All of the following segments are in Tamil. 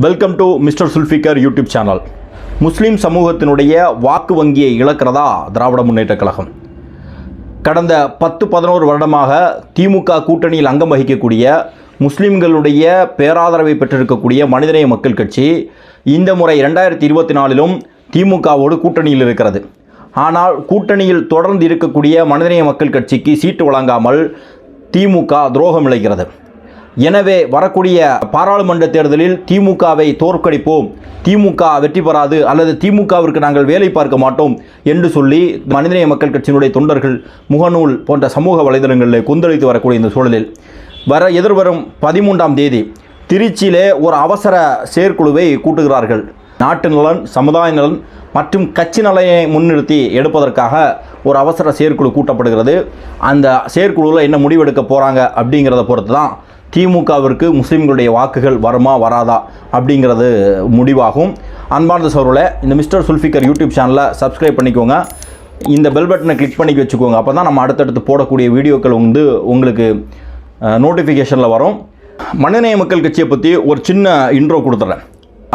Welcome to mister Zulfikar YouTube channel முஸ்லீம் சமூகத்தினுடைய வாக்கு வங்கியை இழக்கிறதா திராவிட முன்னேற்றக் கழகம்? கடந்த பத்து பதினோரு வருடமாக திமுக கூட்டணியில் அங்கம் வகிக்கக்கூடிய முஸ்லீம்களுடைய பேராதரவை பெற்றிருக்கக்கூடிய மனிதநேய மக்கள் கட்சி இந்த முறை ரெண்டாயிரத்தி இருபத்தி நாலிலும் திமுகவோடு கூட்டணியில் இருக்கிறது. ஆனால் கூட்டணியில் தொடர்ந்து இருக்கக்கூடிய மனிதநேய மக்கள் கட்சிக்கு சீட்டு வழங்காமல் திமுக துரோகம் இழைக்கிறது. எனவே வரக்கூடிய பாராளுமன்ற தேர்தலில் திமுகவை தோற்கடிப்போம். திமுக வெற்றி பெறாது அல்லது திமுகவிற்கு நாங்கள் வேலை பார்க்க மாட்டோம் என்று சொல்லி மனிதநேய மக்கள் கட்சியினுடைய தொண்டர்கள் முகநூல் போன்ற சமூக வலைதளங்களில் கொந்தளித்து வரக்கூடிய இந்த சூழலில். வர எதிர்வரும் பதிமூன்றாம் தேதி திருச்சியிலே ஒரு அவசர செயற்குழுவை கூட்டுகிறார்கள். நாட்டு நலன் சமுதாய நலன் மற்றும் கட்சி நலனை முன்னிறுத்தி எடுப்பதற்காக ஒரு அவசர செயற்குழு கூட்டப்படுகிறது. அந்த செயற்குழுவில் என்ன முடிவெடுக்க போகிறாங்க அப்படிங்கிறத பொறுத்து தான் திமுகவிற்கு முஸ்லீம்களுடைய வாக்குகள் வருமா வராதா அப்படிங்கிறது முடிவாகும். அன்பார்ந்த சோர்வில் இந்த மிஸ்டர் சுல்ஃபிகர் யூடியூப் சேனலை சப்ஸ்கிரைப் பண்ணிக்கோங்க. இந்த பெல் பட்டனை கிளிக் பண்ணி வச்சுக்கோங்க. அப்போ தான் நம்ம அடுத்தடுத்து போடக்கூடிய வீடியோக்கள் வந்து உங்களுக்கு நோட்டிஃபிகேஷனில் வரும். மனிதநேய மக்கள் கட்சியை பற்றி ஒரு சின்ன இன்ட்ரோ கொடுத்துட்றேன்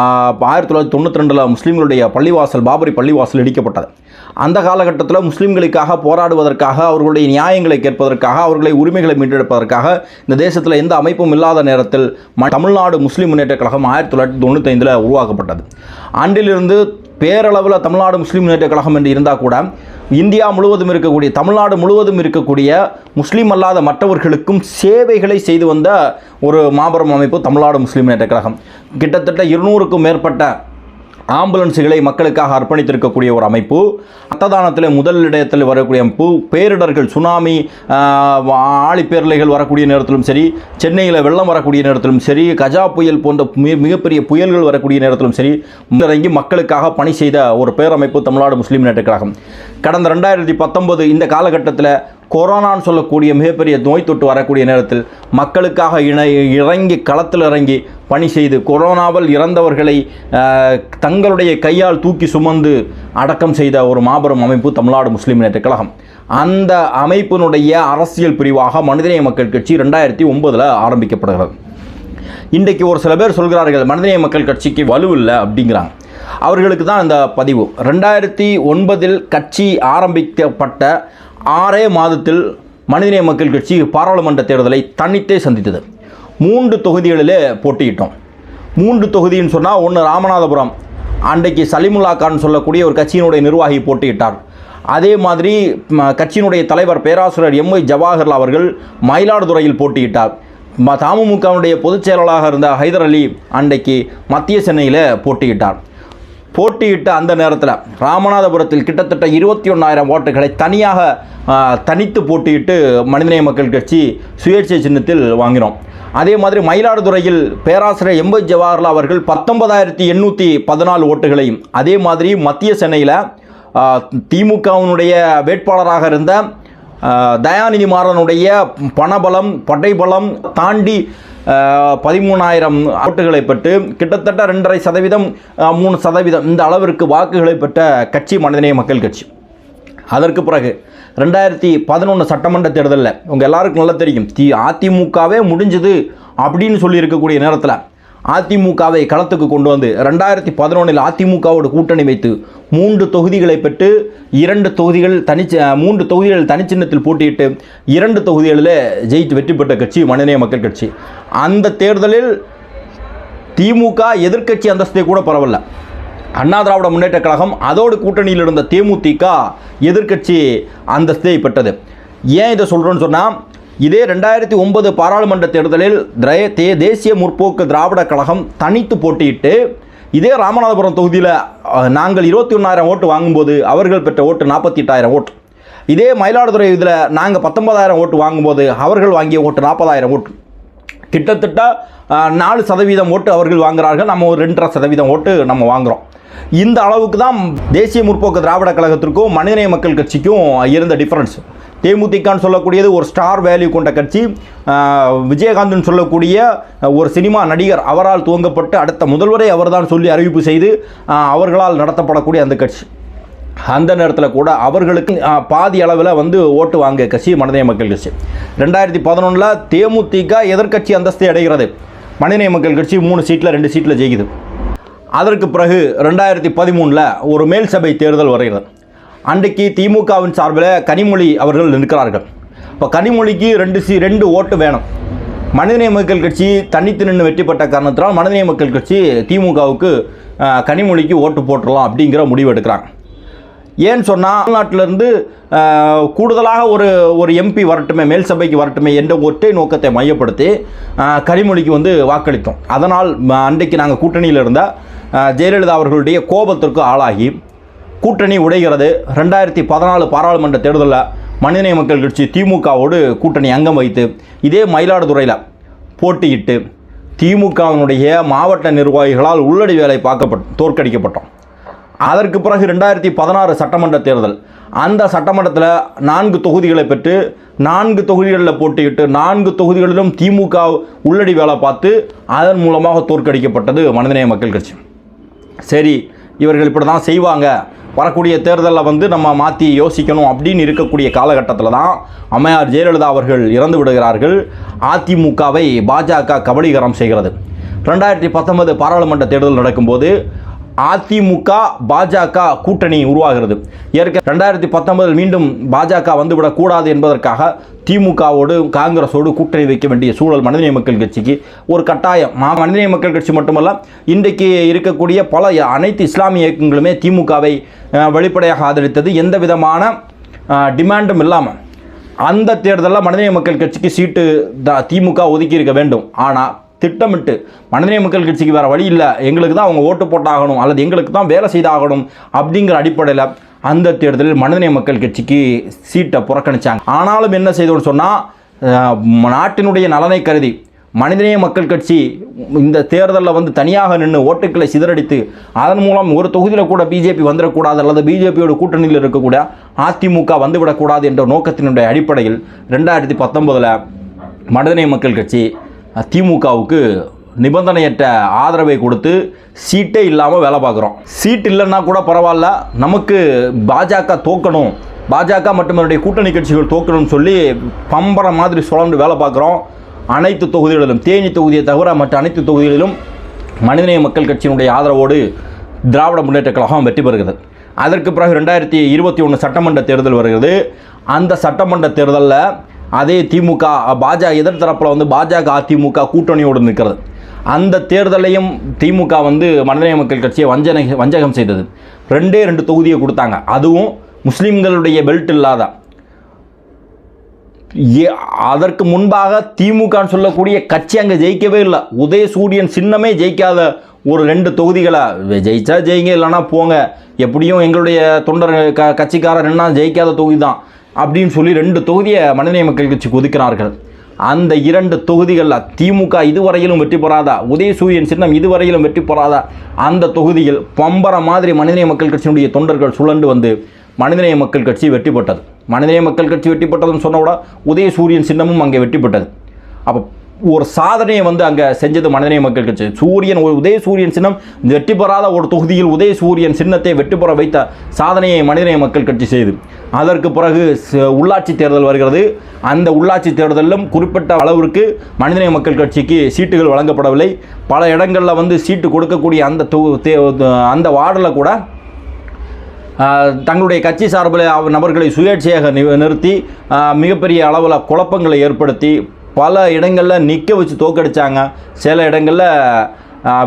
ஆயிரத்தி தொள்ளாயிரத்தி தொண்ணூற்றி ரெண்டில் முஸ்லீம்களுடைய பள்ளிவாசல் பாபரி பள்ளிவாசல் இடிக்கப்பட்டது. அந்த காலகட்டத்தில் முஸ்லீம்களுக்காக போராடுவதற்காக அவர்களுடைய நியாயங்களை கேட்பதற்காக அவர்களை உரிமைகளை மீட்டெடுப்பதற்காக இந்த தேசத்தில் எந்த அமைப்பும் இல்லாத நேரத்தில் ம- தமிழ்நாடு முஸ்லீம் முன்னேற்ற கழகம் ஆயிரத்தி தொள்ளாயிரத்தி தொண்ணூற்றி ஐந்தில் உருவாக்கப்பட்டது. அன்றிலிருந்து பேரளவில் தமிழ்நாடு முஸ்லீம் முன்னேற்ற கழகம் என்று இருந்தால் கூட இந்தியா முழுவதும் இருக்கக்கூடிய தமிழ்நாடு முழுவதும் இருக்கக்கூடிய முஸ்லீம் அல்லாத மற்றவர்களுக்கும் சேவைகளை செய்து வந்த ஒரு மாபெரும் அமைப்பு தமிழ்நாடு முஸ்லீம் முன்னேற்ற கழகம். கிட்டத்தட்ட இருநூறுக்கும் மேற்பட்ட ஆம்புலன்ஸுகளை மக்களுக்காக அர்ப்பணித்திருக்கக்கூடிய ஒரு அமைப்பு. ரத்ததானத்தில் முதல் இடத்தில் வரக்கூடிய அமைப்பு பேரிடர்கள் சுனாமி ஆழிப்பேரலைகள் வரக்கூடிய நேரத்திலும் சரி சென்னையில் வெள்ளம் வரக்கூடிய நேரத்திலும் சரி கஜா புயல் போன்ற மிக மிகப்பெரிய புயல்கள் வரக்கூடிய நேரத்திலும் சரி முன்னிறங்கி மக்களுக்காக பணி செய்த ஒரு பேரமைப்பு தமிழ்நாடு முஸ்லீம் நேற்று கழகம் கடந்த ரெண்டாயிரத்தி பத்தொன்பது இந்த காலகட்டத்தில் கொரோனான்னு சொல்லக்கூடிய மிகப்பெரிய நோய் தொட்டு வரக்கூடிய நேரத்தில் மக்களுக்காக இணை இறங்கி களத்தில் இறங்கி பணி செய்து கொரோனாவில் இறந்தவர்களை தங்களுடைய கையால் தூக்கி சுமந்து அடக்கம் செய்த ஒரு மாபெரும் அமைப்பு தமிழ்நாடு முஸ்லீம் முன்னேற்ற கழகம். அந்த அமைப்பினுடைய அரசியல் பிரிவாக மனிதநேய மக்கள் கட்சி ரெண்டாயிரத்தி ஒன்பதில் ஆரம்பிக்கப்படுகிறது. இன்றைக்கு ஒரு சில பேர் சொல்கிறார்கள் மனிதநேய மக்கள் கட்சிக்கு வலுவில்லை அப்படிங்கிறாங்க. அவர்களுக்கு தான் இந்த பதிவு. ரெண்டாயிரத்தி ஒன்பதில் கட்சி ஆரம்பிக்கப்பட்ட ஆறே மாதத்தில் மனிதநேய மக்கள் கட்சி பாராளுமன்ற தேர்தலை தனித்தே சந்தித்தது. மூன்று தொகுதிகளிலே போட்டியிட்டோம். மூன்று தொகுதின்னு சொன்னால் ஒன்று ராமநாதபுரம் அன்றைக்கு சலிமுல்லா கான் சொல்லக்கூடிய ஒரு கட்சியினுடைய நிர்வாகி போட்டியிட்டார். அதே மாதிரி கட்சியினுடைய தலைவர் பேராசிரியர் எம் ஒய் ஜவாஹர்லால் அவர்கள் மயிலாடுதுறையில் போட்டியிட்டார். ம தமுமுகவுடைய பொதுச் செயலாளராக இருந்த ஹைதர் அலி அன்றைக்கு மத்திய சென்னையில் போட்டியிட்டார். போட்டியிட்ட அந்த நேரத்தில் ராமநாதபுரத்தில் கிட்டத்தட்ட இருபத்தி ஒன்றாயிரம் ஓட்டுகளை தனியாக தனித்து போட்டியிட்டு மனிதநேய மக்கள் கட்சி சுயேட்சை சின்னத்தில் வாங்கினோம். அதே மாதிரி மயிலாடுதுறையில் பேராசிரியர் எம்பை ஜவஹர்லால் அவர்கள் பத்தொன்பதாயிரத்தி எண்ணூற்றி பதினாலு ஓட்டுகளையும் அதே மாதிரி மத்திய சென்னையில் திமுகவினுடைய வேட்பாளராக இருந்த தயாநிதி மாறனுடைய பணபலம் படைபலம் தாண்டி பதிமூணாயிரம் ஓட்டுகளை பெற்று கிட்டத்தட்ட ரெண்டரை சதவீதம் மூணு சதவீதம் இந்த அளவிற்கு வாக்குகளை பெற்ற கட்சி மனிதநேய மக்கள் கட்சி. அதற்கு பிறகு ரெண்டாயிரத்தி பதினொன்று சட்டமன்ற தேர்தலில் உங்கள் எல்லாருக்கும் நல்லா தெரியும் தி அதிமுகவே முடிஞ்சது அப்படின்னு சொல்லியிருக்கக்கூடிய நேரத்தில் அதிமுகவை களத்துக்கு கொண்டு வந்து ரெண்டாயிரத்தி பதினொன்றில் அதிமுகவோட கூட்டணி வைத்து மூன்று தொகுதிகளை பெற்று இரண்டு தொகுதிகள் தனி மூன்று தொகுதிகள் தனிச்சின்னத்தில் போட்டியிட்டு இரண்டு தொகுதிகளில் ஜெயித்து வெற்றி பெற்ற கட்சி மனிதநேய மக்கள் கட்சி. அந்த தேர்தலில் திமுக எதிர்க்கட்சி அந்தஸ்தை கூட பரவல்ல. அண்ணா திராவிட முன்னேற்ற கழகம் அதோடு கூட்டணியில் இருந்த தேமுதிக எதிர்க்கட்சி அந்தஸ்தை பெற்றது. ஏன் இதை சொல்கிறோன்னு சொன்னால் இதே ரெண்டாயிரத்தி ஒன்பது பாராளுமன்ற தேர்தலில் தே தேசிய முற்போக்கு திராவிட கழகம் தனித்து போட்டியிட்டு இதே ராமநாதபுரம் தொகுதியில் நாங்கள் இருபத்தி ஒன்றாயிரம் ஓட்டு வாங்கும்போது அவர்கள் பெற்ற ஓட்டு நாற்பத்தி எட்டாயிரம் ஓட்டு. இதே மயிலாடுதுறை இதில் நாங்கள் பத்தொன்பதாயிரம் ஓட்டு வாங்கும்போது அவர்கள் வாங்கிய ஓட்டு நாற்பதாயிரம் ஓட்டு. கிட்டத்தட்ட நாலு சதவீதம் ஓட்டு அவர்கள் வாங்குறார்கள். நம்ம ஒரு ரெண்டரை சதவீதம் ஓட்டு நம்ம வாங்குகிறோம் இந்த அளவுக்கு தான் தேசிய முற்போக்கு திராவிட கழகத்திற்கும் மனிதநேய மக்கள் கட்சிக்கும் இருந்த டிஃப்ரென்ஸ் தேமுதிகன்னு சொல்லக்கூடியது ஒரு ஸ்டார் வேல்யூ கொண்ட கட்சி. அஹ், விஜயகாந்த்னு சொல்லக்கூடிய ஒரு சினிமா நடிகர் அவரால் துவங்கப்பட்டு அடுத்த முதல்வரை அவர்தான் சொல்லி அறிவிப்பு செய்து அவர்களால் நடத்தப்படக்கூடிய அந்த கட்சி. அந்த நேரத்தில் கூட அவர்களுக்கு பாதி அளவில் வந்து ஓட்டு வாங்க கட்சி மனநேய மக்கள் கட்சி. ரெண்டாயிரத்தி பதினொன்றில் தேமுதிக எதிர்க்கட்சி அந்தஸ்தை அடைகிறது. மனிதநேய மக்கள் கட்சி மூணு சீட்டில் ரெண்டு சீட்டில் ஜெயிக்குது. அதற்கு பிறகு ரெண்டாயிரத்தி பதிமூணில் ஒரு மேல் சபை தேர்தல் வருகிறது. அன்றைக்கு திமுகவின் சார்பில் கனிமொழி அவர்கள் நிற்கிறார்கள். இப்போ கனிமொழிக்கு ரெண்டு சி ரெண்டு ஓட்டு வேணும். மனிதநேய மக்கள் கட்சி தனித்து நின்று வெற்றி பெற்ற காரணத்தினால் மனிதநேய மக்கள் கட்சி திமுகவுக்கு கனிமொழிக்கு ஓட்டு போட்டுடலாம் அப்படிங்கிற முடிவு எடுக்கிறாங்க. ஏன்னு சொன்னால் தமிழ்நாட்டிலேருந்து கூடுதலாக ஒரு ஒரு எம்பி வரட்டுமே மேல் சபைக்கு வரட்டுமே என்ற ஒற்றை நோக்கத்தை மையப்படுத்தி கனிமொழிக்கு வந்து வாக்களித்தோம். அதனால் அன்றைக்கு நாங்கள் கூட்டணியில் இருந்த ஜெயலலிதா அவர்களுடைய கோபத்திற்கு ஆளாகி கூட்டணி உடைகிறது. ரெண்டாயிரத்தி பதினாலு பாராளுமன்ற தேர்தலில் மனிதநேய மக்கள் கட்சி திமுகவோடு கூட்டணி அங்கம் வைத்து இதே மயிலாடுதுறையில் போட்டியிட்டு திமுகவினுடைய மாவட்ட நிர்வாகிகளால் உள்ளடி வேலை பார்க்கப்பட்டு தோற்கடிக்கப்பட்டோம். அதற்கு பிறகு ரெண்டாயிரத்தி பதினாறு சட்டமன்ற தேர்தல். அந்த சட்டமன்றத்தில் நான்கு தொகுதிகளை பெற்று நான்கு தொகுதிகளில் போட்டியிட்டு நான்கு தொகுதிகளிலும் திமுக உள்ளடி வேலை பார்த்து அதன் மூலமாக தோற்கடிக்கப்பட்டது மனிதநேய மக்கள் கட்சி. சரி இவர்கள் இப்படி தான் செய்வாங்க. வரக்கூடிய தேர்தலில் வந்து நம்ம மாற்றி யோசிக்கணும் அப்படின்னு இருக்கக்கூடிய காலகட்டத்தில் தான் அம்மையார் ஜெயலலிதா அவர்கள் இறந்து விடுகிறார்கள். அதிமுகவை பாஜக கபலீகரம் செய்கிறது. ரெண்டாயிரத்தி பத்தொன்பது பாராளுமன்ற தேர்தல் நடக்கும்போது அதிமுக பாஜக கூட்டணி உருவாகிறது. ஏற்க ரெண்டாயிரத்தி பத்தொன்பதில் மீண்டும் பாஜக வந்துவிடக்கூடாது என்பதற்காக திமுகவோடு காங்கிரஸோடு கூட்டணி வைக்க வேண்டிய சூழல் மனிதநேய மக்கள் கட்சிக்கு ஒரு கட்டாயம். மா மனிதநேய மக்கள் கட்சி மட்டுமல்ல இன்றைக்கு இருக்கக்கூடிய பல அனைத்து இஸ்லாமிய இயக்கங்களுமே திமுகவை வெளிப்படையாக ஆதரித்தது. எந்த விதமான டிமாண்டும் இல்லாமல் அந்த தேர்தலில் மனிதநேய மக்கள் கட்சிக்கு சீட்டு த திமுக ஒதுக்கி இருக்க வேண்டும். ஆனால் திட்டமிட்டு மனிதநேய மக்கள் கட்சிக்கு வேறு வழி இல்லை. எங்களுக்கு தான் அவங்க ஓட்டு போட்டாகணும். அல்லது எங்களுக்கு தான் வேலை செய்தாகணும் அப்படிங்கிற அடிப்படையில் அந்த தேர்தலில் மனிதநேய மக்கள் கட்சிக்கு சீட்டை புறக்கணிச்சாங்க. ஆனாலும் என்ன செய்தோன்னு சொன்னால் நாட்டினுடைய நலனை கருதி மனிதநேய மக்கள் கட்சி இந்த தேர்தலில் வந்து தனியாக நின்று ஓட்டுக்களை சிதறடித்து அதன் மூலம் ஒரு தொகுதியில் கூட பிஜேபி வந்துடக்கூடாது அல்லது பிஜேபியோட கூட்டணியில் இருக்கக்கூடிய அதிமுக வந்துவிடக்கூடாது என்ற நோக்கத்தினுடைய அடிப்படையில் ரெண்டாயிரத்தி பத்தொன்பதில் மனிதநேய மக்கள் கட்சி திமுகவுக்கு நிபந்தனையற்ற ஆதரவை கொடுத்து சீட்டே இல்லாமல் வேலை பார்க்குறோம். சீட் இல்லைன்னா கூட பரவாயில்ல. நமக்கு பாஜக தோக்கணும். பாஜக மற்றும் அதனுடைய கூட்டணி கட்சிகள் தோக்கணும்னு சொல்லி பம்பரம் மாதிரி சுழண்டு வேலை பார்க்குறோம். அனைத்து தொகுதிகளிலும் தேனி தொகுதியை தவிர மற்ற அனைத்து தொகுதிகளிலும் மனிதநேய மக்கள் கட்சியினுடைய ஆதரவோடு திராவிட முன்னேற்ற கழகம் வெற்றி பெறுகிறது. அதற்கு பிறகு ரெண்டாயிரத்தி இருபத்தி ஒன்று சட்டமன்ற தேர்தல் வருகிறது. அந்த சட்டமன்ற தேர்தலில் அதே திமுக பாஜக எதிர்த்தரப்பில் வந்து பாஜக அதிமுக கூட்டணியோடு நிற்கிறது. அந்த தேர்தலையும் திமுக வந்து மனிதநேய மக்கள் கட்சியை வஞ்சனை வஞ்சகம் செய்தது. ரெண்டே ரெண்டு தொகுதியை கொடுத்தாங்க. அதுவும் முஸ்லீம்களுடைய பெல்ட் இல்லாத. ஏ- அதற்கு முன்பாக திமுகன்னு சொல்லக்கூடிய கட்சி அங்கே ஜெயிக்கவே இல்லை. உதயசூரியன் சின்னமே ஜெயிக்காத ஒரு ரெண்டு தொகுதிகளை ஜெயிச்சா ஜெயிங்க இல்லைன்னா போங்க. எப்படியும் எங்களுடைய தொண்டர் க கட்சிக்காரர் என்ன ஜெயிக்காத தொகுதி தான். அப்படின்னு சொல்லி ரெண்டு தொகுதியை மனிதநேய மக்கள் கட்சிக்கு ஒதுக்கிறார்கள். அந்த இரண்டு தொகுதிகளில் திமுக இதுவரையிலும் வெற்றி பெறாதா? உதயசூரியன் சின்னம் இதுவரையிலும் வெற்றி பெறாதா? அந்த தொகுதியில் பம்பர மாதிரி மனிதநேய மக்கள் கட்சியினுடைய தொண்டர்கள் சுழண்டு வந்து மனிதநேய மக்கள் கட்சி வெற்றி பெற்றது. மனிதநேய மக்கள் கட்சி வெற்றி பெற்றதுன்னு சொன்ன விட உதயசூரியன் சின்னமும் அங்கே வெற்றி பெற்றது. அப்போ ஒரு சாதனையை வந்து அங்கே செஞ்சது மனிதநேய மக்கள் கட்சி. சூரியன் ஒரு உதயசூரியன் சின்னம் வெற்றி பெறாத ஒரு தொகுதியில் உதய சூரியன் சின்னத்தை வெற்றி பெற வைத்த சாதனையை மனிதநேய மக்கள் கட்சி செய்து. அதற்கு பிறகு உள்ளாட்சி தேர்தல் வருகிறது. அந்த உள்ளாட்சி தேர்தலிலும் குறிப்பிட்ட அளவிற்கு மனிதநேய மக்கள் கட்சிக்கு சீட்டுகள் வழங்கப்படவில்லை. பல இடங்களில் வந்து சீட்டு கொடுக்கக்கூடிய அந்த தே- அந்த வார்டில் கூட தங்களுடைய கட்சி சார்பில் நபர்களை சுயேட்சையாக நி நிறுத்தி மிகப்பெரிய அளவில் குழப்பங்களை ஏற்படுத்தி பல இடங்களில் நிற்க வச்சு தோக்கடிச்சாங்க. சில இடங்களில்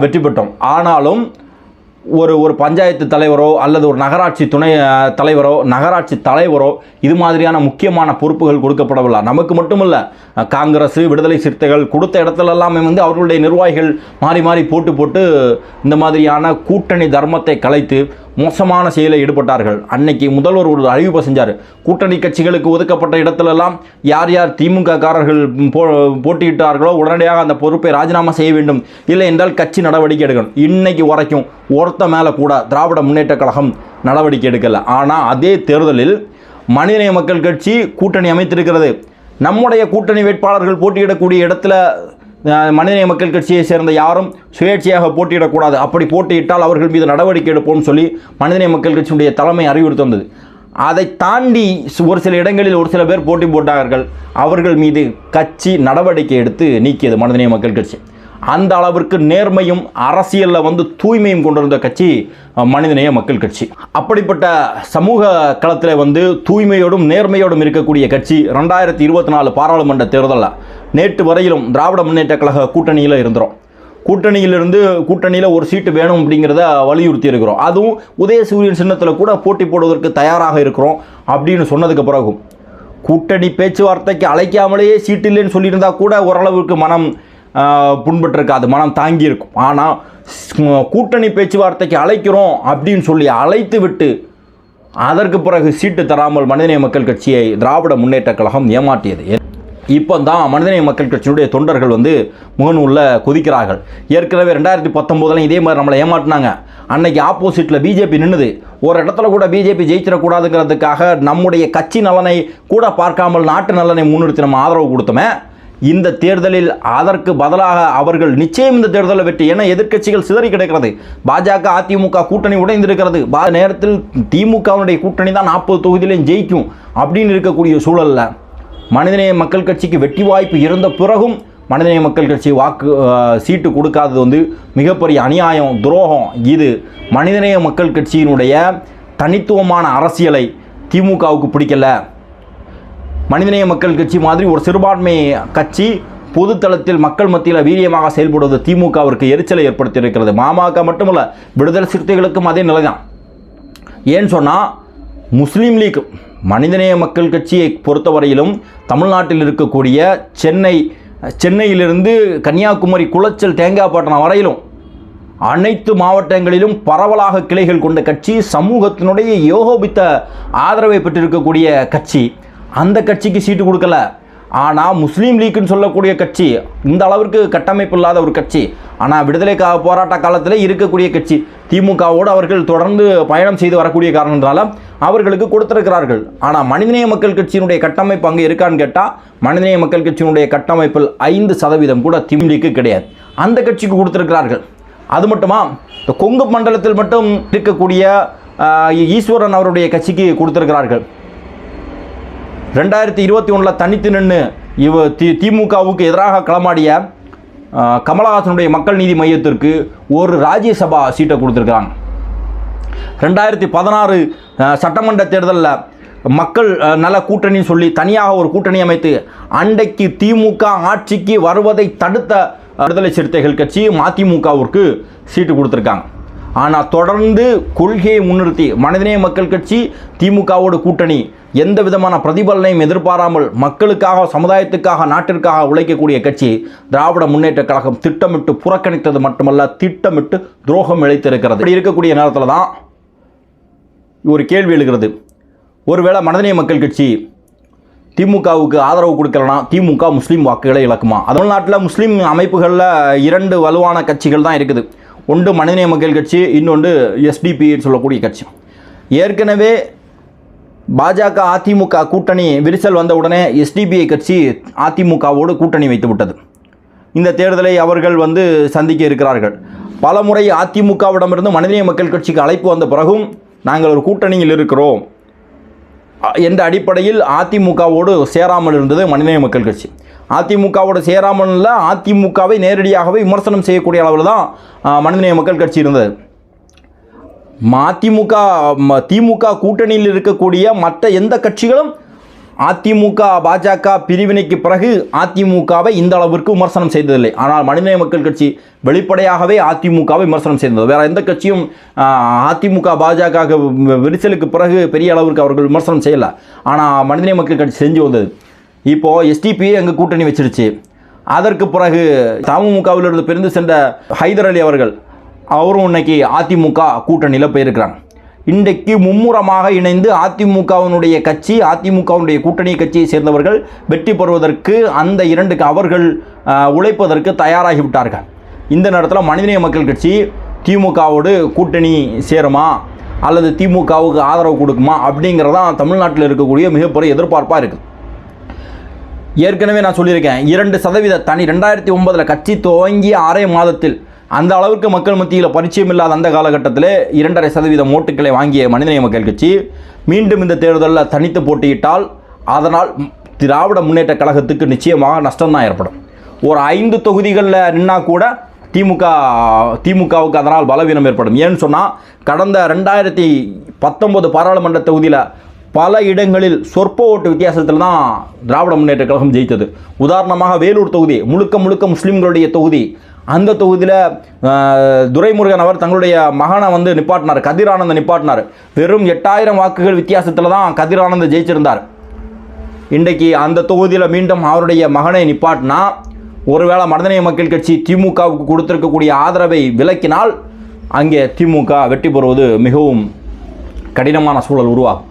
வெற்றி பெற்றோம். ஆனாலும் ஒரு ஒரு பஞ்சாயத்து தலைவரோ அல்லது ஒரு நகராட்சி துணை தலைவரோ நகராட்சி தலைவரோ இது மாதிரியான முக்கியமான பொறுப்புகள் கொடுக்கப்படவில்லை. நமக்கு மட்டுமல்ல இல்லை காங்கிரஸ் விடுதலை சிறுத்தைகள் கொடுத்த இடத்துல எல்லாமே வந்து அவர்களுடைய நிர்வாகிகள் மாறி மாறி போட்டு போட்டு இந்த மாதிரியான கூட்டணி தர்மத்தை கலைத்து மோசமான செயலில் ஈடுபட்டார்கள். அன்னைக்கு முதல்வர் ஒரு அறிவிப்பு செஞ்சார் கூட்டணி கட்சிகளுக்கு ஒதுக்கப்பட்ட இடத்துலலாம் யார் யார் திமுக காரர்கள் போ போட்டியிட்டார்களோ உடனடியாக அந்த பொறுப்பை ராஜினாமா செய்ய வேண்டும். இல்லை என்றால் கட்சி நடவடிக்கை எடுக்கணும். இன்னைக்கு வரைக்கும் ஒருத்த மேலே கூட திராவிட முன்னேற்ற கழகம் நடவடிக்கை எடுக்கலை. ஆனால் அதே தேர்தலில் மனிதநேய மக்கள் கட்சி கூட்டணி அமைத்திருக்கிறது. நம்முடைய கூட்டணி வேட்பாளர்கள் போட்டியிடக்கூடிய இடத்துல மனிதநேய மக்கள் கட்சியை சேர்ந்த யாரும் சுயேட்சையாக போட்டியிடக்கூடாது. அப்படி போட்டியிட்டால் அவர்கள் மீது நடவடிக்கை எடுப்போம்னு சொல்லி மனிதநேய மக்கள் கட்சியினுடைய தலைமை அறிவுறுத்தி வந்தது. அதை தாண்டி சு- ஒரு சில இடங்களில் ஒரு சில பேர் போட்டி போட்டார்கள். அவர்கள் மீது கட்சி நடவடிக்கை எடுத்து நீக்கியது மனிதநேய மக்கள் கட்சி. அந்த அளவிற்கு நேர்மையும் அரசியலில் வந்து தூய்மையும் கொண்டிருந்த கட்சி மனிதநேய மக்கள் கட்சி. அப்படிப்பட்ட சமூக களத்தில் வந்து தூய்மையோடும் நேர்மையோடும் இருக்கக்கூடிய கட்சி ரெண்டாயிரத்தி இருபத்தி நாலு பாராளுமன்ற தேர்தலில் நேற்று வரையிலும் திராவிட முன்னேற்ற கழக கூட்டணியில் இருந்துரும் கூட்டணியிலிருந்து கூட்டணியில் ஒரு சீட்டு வேணும் அப்படிங்கிறத வலியுறுத்தி இருக்கிறோம். அதுவும் உதயசூரியன் சின்னத்தில் கூட போட்டி போடுவதற்கு தயாராக இருக்கிறோம் அப்படின்னு சொன்னதுக்கு பிறகும் கூட்டணி பேச்சுவார்த்தைக்கு அழைக்காமலேயே சீட்டு இல்லைன்னு சொல்லியிருந்தா கூட ஓரளவுக்கு மனம் புண்பட்டிருக்காது மனம் தாங்கியிருக்கும். ஆனால் கூட்டணி பேச்சுவார்த்தைக்கு அழைக்கிறோம் அப்படின்னு சொல்லி அழைத்து விட்டு அதற்கு பிறகு சீட்டு தராமல் மனிதநேய மக்கள் கட்சியை திராவிட முன்னேற்றக் கழகம் ஏமாற்றியது. இப்போ தான் மனிதநேய மக்கள் கட்சியினுடைய தொண்டர்கள் வந்து முகநூலில் கொதிக்கிறார்கள். ஏற்கனவே ரெண்டாயிரத்தி பத்தொம்போதுலாம் இதே மாதிரி நம்மளை ஏமாட்டினாங்க அன்னைக்கு ஆப்போசிட்டில் பிஜேபி நின்னுது. ஒரு இடத்துல கூட பிஜேபி ஜெயிச்சிடக்கூடாதுங்கிறதுக்காக நம்முடைய கட்சி நலனை கூட பார்க்காமல் நாட்டு நலனை முன்னிறுத்தி நம்ம ஆதரவு கொடுத்தோமே இந்த தேர்தலில் அதற்கு பதிலாக அவர்கள் நிச்சயம் இந்த தேர்தலை வெற்றி என எதிர்க்கட்சிகள் சிதறி கிடக்கிறது. பாஜக அதிமுக கூட்டணி உடைந்திருக்கிறது. பா நேரத்தில் திமுகவினுடைய கூட்டணி தான் நாற்பது தொகுதியிலையும் ஜெயிக்கும் அப்படின்னு இருக்கக்கூடிய சூழலில் மனிதநேய மக்கள் கட்சிக்கு வெற்றி வாய்ப்பு இருந்த பிறகும் மனிதநேய மக்கள் கட்சி வாக்கு சீட்டு கொடுக்காதது வந்து மிகப்பெரிய அநியாயம் துரோகம். இது மனிதநேய மக்கள் கட்சியினுடைய தனித்துவமான அரசியலை திமுகவுக்கு பிடிக்கல. மனிதநேய மக்கள் கட்சி மாதிரி ஒரு சிறுபான்மை கட்சி பொதுத்தளத்தில் மக்கள் மத்தியில் வீரியமாக செயல்படுவது திமுகவிற்கு எரிச்சலை ஏற்படுத்தியிருக்கிறது. மாமக மட்டுமல்ல விடுதலை சிறுத்தைகளுக்கும் அதே நிலைதான். ஏன்னு சொன்னால் முஸ்லீம் லீக் மனிதநேய மக்கள் கட்சியை பொறுத்தவரையிலும் தமிழ்நாட்டில் இருக்கக்கூடிய சென்னை சென்னையிலிருந்து கன்னியாகுமரி குளச்சல் தேங்காய்பட்டினம் வரையிலும் அனைத்து மாவட்டங்களிலும் பரவலாக கிளைகள் கொண்ட கட்சி சமூகத்தினுடைய யோகோபித்த ஆதரவை பெற்றிருக்கக்கூடிய கட்சி. அந்த கட்சிக்கு சீட்டு கொடுக்கல. ஆனால் முஸ்லீம் லீக்குன்னு சொல்லக்கூடிய கட்சி இந்த அளவிற்கு கட்டமைப்பு இல்லாத ஒரு கட்சி. ஆனால் விடுதலை கா போராட்ட காலத்தில் இருக்கக்கூடிய கட்சி. திமுகவோடு அவர்கள் தொடர்ந்து பயணம் செய்து வரக்கூடிய காரணத்தினால அவர்களுக்கு கொடுத்திருக்கிறார்கள். ஆனால் மனிதநேய மக்கள் கட்சியினுடைய கட்டமைப்பு அங்கே இருக்கான்னு கேட்டால் மனிதநேய மக்கள் கட்சியினுடைய கட்டமைப்பில் ஐந்து சதவீதம் கூட திமுக கிடையாது. அந்த கட்சிக்கு கொடுத்துருக்கிறார்கள். அது மட்டுமா? இந்த கொங்கு மண்டலத்தில் மட்டும் இருக்கக்கூடிய ஈஸ்வரன் அவருடைய கட்சிக்கு கொடுத்துருக்கிறார்கள். ரெண்டாயிரத்தி இருபத்தி ஒன்றில் தனித்து நின்று இவ தி திமுகவுக்கு எதிராக களமாடிய கமலஹாசனுடைய மக்கள் நீதி மையத்திற்கு ஒரு ராஜ்யசபா சீட்டை கொடுத்துருக்காங்க ரெண்டாயிரத்தி பதினாறு சட்டமன்ற தேர்தலில் மக்கள் நல கூட்டணின்னு சொல்லி தனியாக ஒரு கூட்டணி அமைத்து அண்டைக்கு திமுக ஆட்சிக்கு வருவதை தடுத்த விடுதலை சிறுத்தைகள் கட்சி மதிமுகவிற்கு சீட்டு கொடுத்துருக்காங்க. ஆனால் தொடர்ந்து கொள்கையை முன்னிறுத்தி மனிதநேய மக்கள் கட்சி திமுகவோட கூட்டணி எந்த விதமான பிரதிபலனையும் எதிர்பாராமல் மக்களுக்காக சமுதாயத்துக்காக நாட்டிற்காக உழைக்கக்கூடிய கட்சி திராவிட முன்னேற்ற கழகம் திட்டமிட்டு புறக்கணித்தது மட்டுமல்ல திட்டமிட்டு துரோகம் இழைத்திருக்கிறது. இப்படி இருக்கக்கூடிய நேரத்தில் தான் ஒரு கேள்வி எழுகிறது. ஒருவேளை மனிதநேய மக்கள் கட்சி திமுகவுக்கு ஆதரவு கொடுக்கலனா திமுக முஸ்லீம் வாக்குகளை இழக்குமா? தமிழ்நாட்டில் முஸ்லீம் அமைப்புகளில் இரண்டு வலுவான கட்சிகள் தான் இருக்குது. ஒன்று மனிதநேய மக்கள் கட்சி இன்னொன்று எஸ்டிபி சொல்லக்கூடிய கட்சி. ஏற்கனவே பாஜக அதிமுக கூட்டணி விரிசல் வந்த உடனே எஸ்டிபிஐ கட்சி அதிமுகவோடு கூட்டணி வைத்து விட்டது. இந்த தேர்தலை அவர்கள் வந்து சந்திக்க இருக்கிறார்கள். பல முறை அதிமுகவிடமிருந்து மனிதநேய மக்கள் கட்சிக்கு அழைப்பு வந்த பிறகும் நாங்கள் ஒரு கூட்டணியில் இருக்கிறோம். அ- என்ற அடிப்படையில் அதிமுகவோடு சேராமல் இருந்தது மனிதநேய மக்கள் கட்சி. அதிமுகவோட சேராமல் அதிமுகவை நேரடியாகவே விமர்சனம் செய்யக்கூடிய அளவில் தான் மனிதநேய மக்கள் கட்சி இருந்தது. அதிமுக ம- திமுக கூட்டணியில் இருக்கக்கூடிய மற்ற எந்த கட்சிகளும் அதிமுக பாஜக பிரிவினைக்கு பிறகு அதிமுகவை இந்த அளவிற்கு விமர்சனம் செய்ததில்லை. ஆனால் மனிதநேய மக்கள் கட்சி வெளிப்படையாகவே அதிமுகவை விமர்சனம் செய்தது. வேற எந்த கட்சியும் அதிமுக பாஜக விரிசலுக்கு பிறகு பெரிய அளவிற்கு அவர்கள் விமர்சனம் செய்யலை. ஆனால் மனிதநேய மக்கள் கட்சி செஞ்சு வந்தது. இப்போது எஸ்டிபியை அங்கே கூட்டணி வச்சிருச்சு. அதற்கு பிறகு தமுமுகவிலிருந்து பிரிந்து சென்ற ஹைதர் அலி அவர்கள் அவரும் இன்னைக்கு அதிமுக கூட்டணியில் போயிருக்கிறாங்க. இன்றைக்கு மும்முரமாக இணைந்து அதிமுகவினுடைய கட்சி அதிமுகவினுடைய கூட்டணி கட்சியை சேர்ந்தவர்கள் வெற்றி பெறுவதற்கு அந்த இரண்டுக்கு அவர்கள் உழைப்பதற்கு தயாராகிவிட்டார்கள் இந்த நேரத்தில் மனிதநேய மக்கள் கட்சி திமுகவோடு கூட்டணி சேருமா? அல்லது திமுகவுக்கு ஆதரவு கொடுக்குமா? அப்படிங்கிறதான் தமிழ்நாட்டில் இருக்கக்கூடிய மிகப்பெரிய எதிர்பார்ப்பாக இருக்குது ஏற்கனவே நான் சொல்லியிருக்கேன். இரண்டு சதவீத தனி ரெண்டாயிரத்தி ஒன்பதில் கட்சி துவங்கிய அரை மாதத்தில் அந்த அளவுக்கு மக்கள் மத்தியில் பரிச்சயம் இல்லாத அந்த காலகட்டத்தில் இரண்டரை சதவீதம் ஓட்டுகளை வாங்கிய மனிதநேய மக்கள் கட்சி மீண்டும் இந்த தேர்தலில் தனித்து போட்டியிட்டால் அதனால் திராவிட முன்னேற்ற கழகத்துக்கு நிச்சயமாக நஷ்டம்தான் ஏற்படும். ஒரு ஐந்து தொகுதிகளில் நின்னா கூட திமுக திமுகவுக்கு அதனால் பலவீனம் ஏற்படும். ஏன்னு சொன்னால் கடந்த ரெண்டாயிரத்தி பத்தொன்பது பாராளுமன்ற தொகுதியில் பல இடங்களில் சொற்ப ஓட்டு வித்தியாசத்தில் தான் திராவிட முன்னேற்ற கழகம் ஜெயித்தது. உதாரணமாக வேலூர் தொகுதி முழுக்க முழுக்க முஸ்லீம்களுடைய தொகுதி. அந்த தொகுதியில் துரைமுருகன் அவர் தங்களுடைய மகனை வந்து நிப்பாட்டினார் கதிரானந்த நிப்பாட்டினார். வெறும் எட்டாயிரம் வாக்குகள் வித்தியாசத்தில் தான் கதிரானந்த ஜெயிச்சிருந்தார். இன்றைக்கு அந்த தொகுதியில் மீண்டும் அவருடைய மகனை நிப்பாட்டினா ஒருவேளை மனிதநேய மக்கள் கட்சி திமுகவுக்கு கொடுத்திருக்கக்கூடிய ஆதரவை விலக்கினால் அங்கே திமுக வெற்றி பெறுவது மிகவும் கடினமான சூழல் உருவாகும்.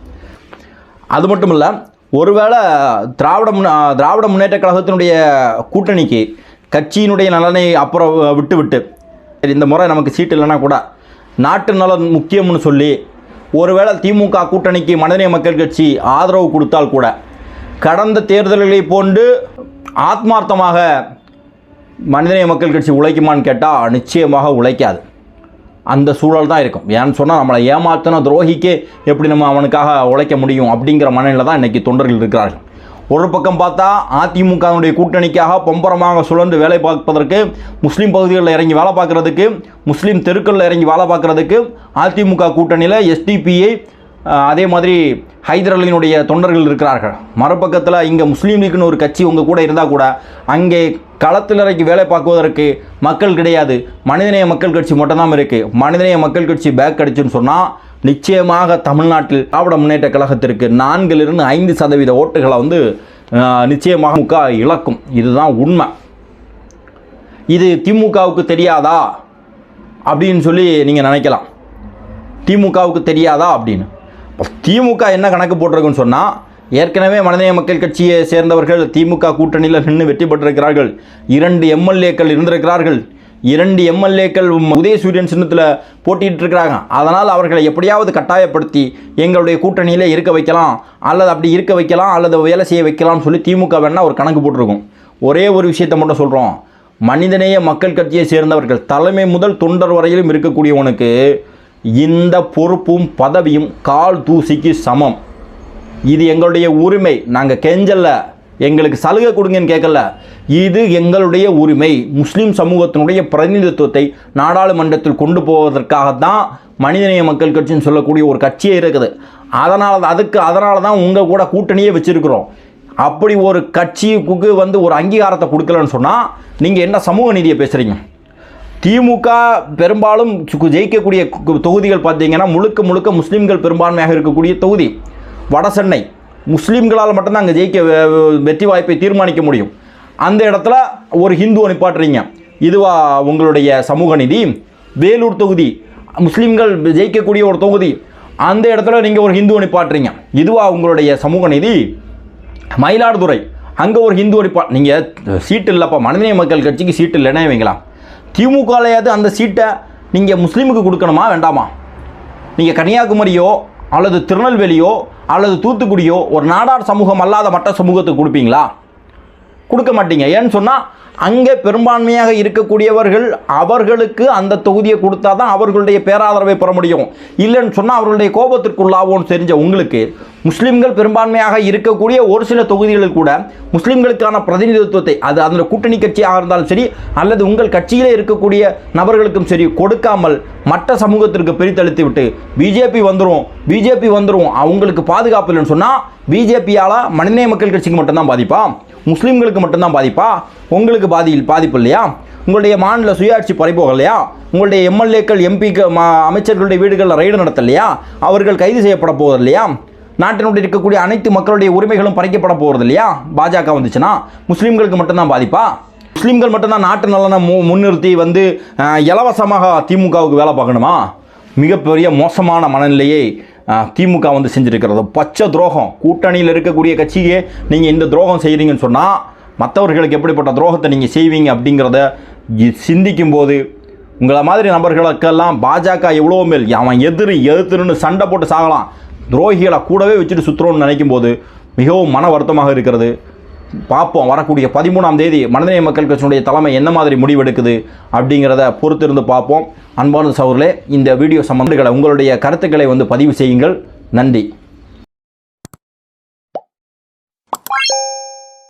அது மட்டும் இல்லை ஒருவேளை திராவிட முன்ன திராவிட முன்னேற்ற கழகத்தினுடைய கூட்டணிக்கு கட்சியினுடைய நலனை அப்புறம் விட்டு விட்டு சரி, இந்த முறை நமக்கு சீட்டு இல்லைன்னா கூட நாட்டு நலன் முக்கியம்னு சொல்லி ஒருவேளை திமுக கூட்டணிக்கு மனிதநேய மக்கள் கட்சி ஆதரவு கொடுத்தால் கூட கடந்த தேர்தல்களை போன்று ஆத்மார்த்தமாக மனிதநேய மக்கள் கட்சி உழைக்குமான்னு கேட்டால் நிச்சயமாக உழைக்காது. அந்த சூழல் தான் இருக்கும். ஏன்னு சொன்னால் நம்மளை ஏமாத்தின துரோகிக்கே எப்படி நம்ம அவனுக்காக உழைக்க முடியும் அப்படிங்கிற மனநிலை தான் இன்றைக்கி தொண்டர்கள் இருக்கிறார்கள். ஒரு பக்கம் பார்த்தா அதிமுகவினுடைய கூட்டணிக்காக பொம்பரமாக சுழன்று வேலை பார்ப்பதற்கு முஸ்லீம் பகுதிகளில் இறங்கி வேலை பார்க்குறதுக்கு முஸ்லீம் தெருக்களில் இறங்கி வேலை பார்க்குறதுக்கு அதிமுக கூட்டணியில் எஸ்டிபிஐ அதே மாதிரி ஹைதர் அலியினுடைய தொண்டர்கள் இருக்கிறார்கள். மறுபக்கத்தில் இங்கே முஸ்லீம் லீக்னு ஒரு கட்சி உங்கள் கூட இருந்தால் கூட அங்கே களத்தில் இறக்கி வேலை பார்க்குவதற்கு மக்கள் கிடையாது. மனிதநேய மக்கள் கட்சி மட்டும்தான் இருக்குது மனிதநேய மக்கள் கட்சி பேக் அடிச்சுன்னு சொன்னால் நிச்சயமாக தமிழ்நாட்டில் திராவிட முன்னேற்ற கழகத்திற்கு நான்கிலிருந்து ஐந்து சதவீத ஓட்டுகளை வந்து நிச்சயமாக முக இழக்கும். இதுதான் உண்மை. இது திமுகவுக்கு தெரியாதா? அப்படின்னு சொல்லி நீங்கள் நினைக்கலாம். திமுகவுக்கு தெரியாதா அப்படின்னு? திமுக என்ன கணக்கு போட்டிருக்குன்னு சொன்னால் ஏற்கனவே மனிதநேய மக்கள் கட்சியை சேர்ந்தவர்கள் திமுக கூட்டணியில் நின்று வெற்றி பெற்றிருக்கிறார்கள். இரண்டு எம்எல்ஏக்கள் இருந்திருக்கிறார்கள். இரண்டு எம்எல்ஏக்கள் உதயசூரியன் சின்னத்தில் போட்டிட்டு இருக்கிறாங்க அதனால் அவர்களை எப்படியாவது கட்டாயப்படுத்தி எங்களுடைய கூட்டணியில் இருக்க வைக்கலாம் அல்லது அப்படி இருக்க வைக்கலாம் அல்லது வேலை செய்ய வைக்கலாம்னு சொல்லி திமுக வேணால் ஒரு கணக்கு போட்டிருக்கும். ஒரே ஒரு விஷயத்தை மட்டும் சொல்கிறோம் மனிதநேய மக்கள் கட்சியை சேர்ந்தவர்கள் தலைமை முதல் தொண்டர் வரையிலும் இருக்கக்கூடியவனுக்கு இந்த பொறுப்பும் பதவியும் கால் தூசிக்கு சமம். இது எங்களுடைய உரிமை. நாங்கள் கெஞ்சல்ல. எங்களுக்கு சலுகை கொடுங்கன்னு கேட்கல. இது எங்களுடைய உரிமை. முஸ்லீம் சமூகத்தினுடைய பிரதிநிதித்துவத்தை நாடாளுமன்றத்தில் கொண்டு போவதற்காகத்தான் மனிதநேய மக்கள் கட்சின்னு சொல்லக்கூடிய ஒரு கட்சியே இருக்குது. அதனால் அதுக்கு அதனால தான் உங்கள் கூட கூட்டணியே வச்சுருக்கிறோம். அப்படி ஒரு கட்சிக்கு வந்து ஒரு அங்கீகாரத்தை கொடுக்கலன்னு சொன்னால் நீங்கள் என்ன சமூக நீதியை பேசுகிறீங்க திமுக பெரும்பாலும் சு- ஜெயிக்கக்கூடிய கு- தொகுதிகள் பார்த்தீங்கன்னா முழுக்க முழுக்க முஸ்லீம்கள் பெரும்பான்மையாக இருக்கக்கூடிய தொகுதி. வட சென்னை. முஸ்லீம்களால் மட்டும்தான் அங்கே ஜெயிக்க வெற்றி வாய்ப்பை தீர்மானிக்க முடியும். அந்த இடத்துல ஒரு ஹிந்துவை நிப்பாட்டுறீங்க இதுவா உங்களுடைய சமூக நிதி? வேலூர் தொகுதி. முஸ்லீம்கள் ஜெயிக்கக்கூடிய ஒரு தொகுதி. அந்த இடத்துல நீங்கள் ஒரு ஹிந்துவை நிப்பாட்டுறீங்க இதுவா உங்களுடைய சமூக நிதி? மயிலாடுதுறை. அங்கே ஒரு ஹிந்து நிப்பா நீங்கள் சீட்டு இல்லைப்பா. மனிதநேய மக்கள் கட்சிக்கு சீட்டு இல்லைன்னே வைங்களாம் திமுகலையாவது அந்த சீட்டை நீங்கள் முஸ்லீமுக்கு கொடுக்கணுமா வேண்டாமா? நீங்கள் கன்னியாகுமரியோ அல்லது திருநெல்வேலியோ அல்லது தூத்துக்குடியோ ஒரு நாடார் சமூகம் அல்லாத மற்ற சமூகத்துக்கு கொடுப்பீங்களா? கொடுக்க மாட்டீங்க. ஏன்னு சொன்னால் அங்கே பெரும்பான்மையாக இருக்கக்கூடியவர்கள் அவர்களுக்கு அந்த தொகுதியை கொடுத்தா தான் அவர்களுடைய பேராதரவை பெற முடியும். இல்லைன்னு சொன்னால் அவர்களுடைய கோபத்திற்குள்ளாவோன்னு தெரிஞ்ச உங்களுக்கு முஸ்லீம்கள் பெரும்பான்மையாக இருக்கக்கூடிய ஒரு சில தொகுதிகளில் கூட முஸ்லீம்களுக்கான பிரதிநிதித்துவத்தை அது அந்த கூட்டணி கட்சியாக இருந்தாலும் சரி அல்லது உங்கள் கட்சியிலே இருக்கக்கூடிய நபர்களுக்கும் சரி கொடுக்காமல் மற்ற சமூகத்திற்கு பிரித்தளித்து விட்டு பிஜேபி வந்துடும் பிஜேபி வந்துடும் அவங்களுக்கு பாதுகாப்பு இல்லைன்னு சொன்னால் பிஜேபியால் மனிதநேய மக்கள் கட்சிக்கு மட்டும்தான் பாதிப்பா? முஸ்லீம்களுக்கு மட்டும்தான் பாதிப்பா? உங்களுக்கு பாதி பாதிப்பு இல்லையா? உங்களுடைய மாநில சுயாட்சி பறிபோகலையா உங்களுடைய எம்எல்ஏக்கள் எம்பிக்கு அமைச்சர்களுடைய வீடுகளில் ரைடு நடத்தலையா அவர்கள் கைது செய்யப்பட போவது இல்லையா? நாட்டினுடைய இருக்கக்கூடிய அனைத்து மக்களுடைய உரிமைகளும் பறிக்கப்பட போகிறது இல்லையா? பாஜக வந்துச்சுன்னா முஸ்லீம்களுக்கு மட்டும்தான் பாதிப்பா? முஸ்லீம்கள் மட்டும்தான் நாட்டு நலனை மு முன்னிறுத்தி வந்து இலவசமாக திமுகவுக்கு வேலை பார்க்கணுமா? மிகப்பெரிய மோசமான மனநிலையை திமுக வந்து செஞ்சுருக்கிறது. பச்சை துரோகம். கூட்டணியில் இருக்கக்கூடிய கட்சியே நீங்கள் இந்த துரோகம் செய்கிறீங்கன்னு சொன்னால் மற்றவர்களுக்கு எப்படிப்பட்ட துரோகத்தை நீங்கள் செய்வீங்க அப்படிங்கிறத சிந்திக்கும் சிந்திக்கும்போது உங்களை மாதிரி நபர்களுக்கெல்லாம் பாஜக எவ்வளோ மேல் அவன் எதிரி எதிர்த்துன்னு சண்டை போட்டு சாகலாம். துரோகிகளை கூடவே வச்சுட்டு சுற்றுறோம்னு நினைக்கும் போது மிகவும் மன வருத்தமாக இருக்கிறது. பார்ப்போம். வரக்கூடிய பதிமூணாம் தேதி மனிதநேய மக்கள் கட்சியினுடைய தலைமை என்ன மாதிரி முடிவெடுக்குது அப்படிங்கிறத பொறுத்திருந்து பார்ப்போம். அன்பான சகோதரர்களே இந்த வீடியோ சம்பந்தங்களை உங்களுடைய கருத்துக்களை வந்து பதிவு செய்யுங்கள். நன்றி.